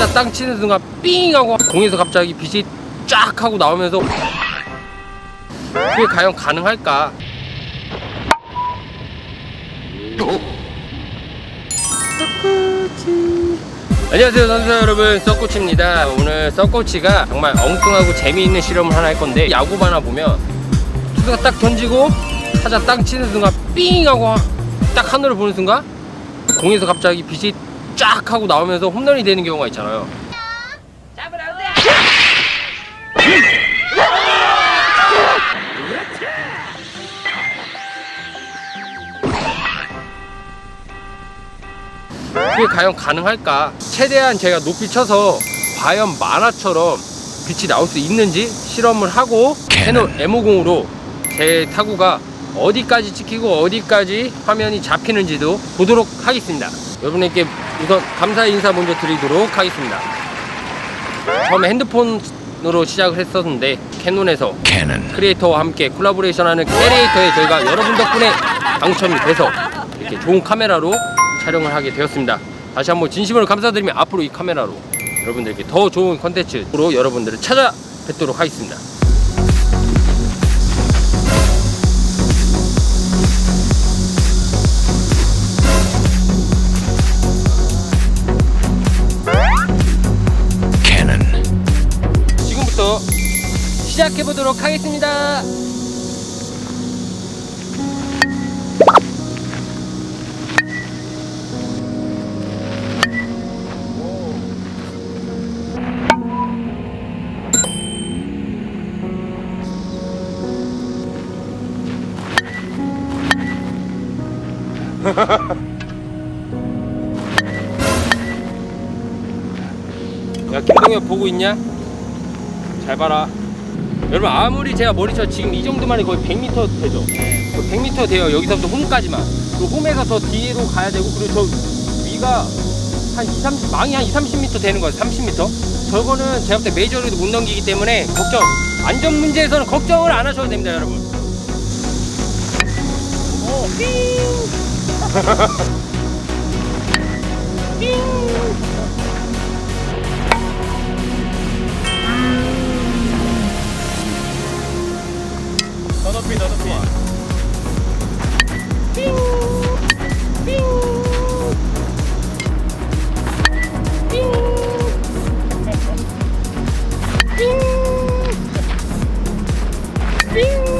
타자 땅 치는 순간 삥 하고 공에서 갑자기 빛이 쫙 하고 나오면서 그게 과연 가능할까? 안녕하세요 선수 여러분. 썩꼬치입니다. 오늘 썩꼬치가 정말 엉뚱하고 재미있는 실험을 하나 할 건데 야구 하나 보면 투수가 딱 던지고 타자 땅 치는 순간 삥 하고 딱 하늘을 보는 순간 공에서 갑자기 빛이 쫙 하고 나오면서 홈런이 되는 경우가 있잖아요 그게 과연 가능할까? 최대한 제가 높이 쳐서 과연 만화처럼 빛이 나올 수 있는지 실험을 하고 캐논 M50으로 제 타구가 어디까지 찍히고 어디까지 화면이 잡히는지도 보도록 하겠습니다. 여러분에게 우선 감사 인사 먼저 드리도록 하겠습니다. 처음에 핸드폰으로 시작을 했었는데 캐논에서 크리에이터와 함께 콜라보레이션하는 캐리에이터에 저희가 여러분 덕분에 당첨이 돼서 이렇게 좋은 카메라로 촬영을 하게 되었습니다. 다시 한번 진심으로 감사드리며 앞으로 이 카메라로 여러분들께 더 좋은 컨텐츠로 여러분들을 찾아뵙도록 하겠습니다. 시작해 보도록 하겠습니다. 야 김동엽 보고 있냐? 잘 봐라. 여러분 아무리 제가 머리쳐 지금 이 정도만이 거의 100m 되죠. 그 100m 돼요. 여기서부터 홈까지만. 그 홈에서 더 뒤로 가야 되고 그리고 저 위가 한 2, 30 망이 한 2, 30m 되는 거예요. 30m. 저거는 제가 볼때 메이저리도 못 넘기기 때문에 걱정. 안전 문제에서는 걱정을 안 하셔도 됩니다, 여러분. 오, 삥. 삥. Piu!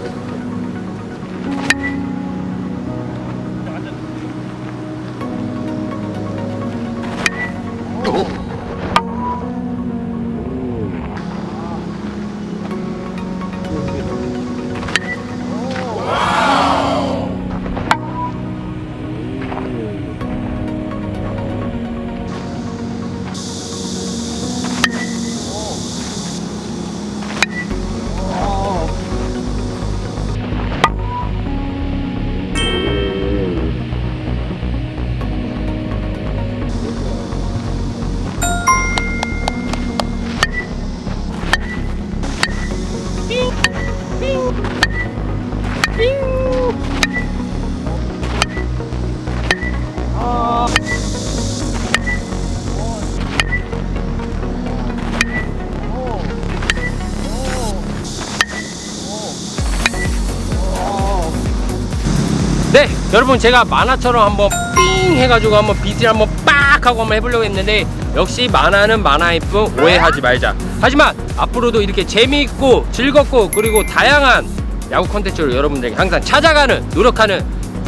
네, 여러분 제가 만화처럼 한번 삥 해가지고 한번 빛을 한번 빡 하고 한번 해보려고 했는데 역시 만화는 만화일 뿐 오해하지 말자. 하지만 앞으로도 이렇게 재미있고 즐겁고 그리고 다양한 야구 콘텐츠를 여러분들에게 항상 찾아가는 노력하는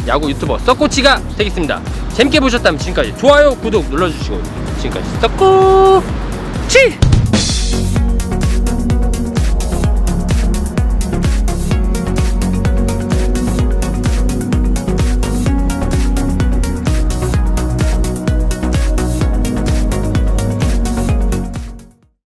야구 유튜버 썩꼬치가 되겠습니다. 재밌게 보셨다면 지금까지 좋아요 구독 눌러주시고 지금까지 스토커 치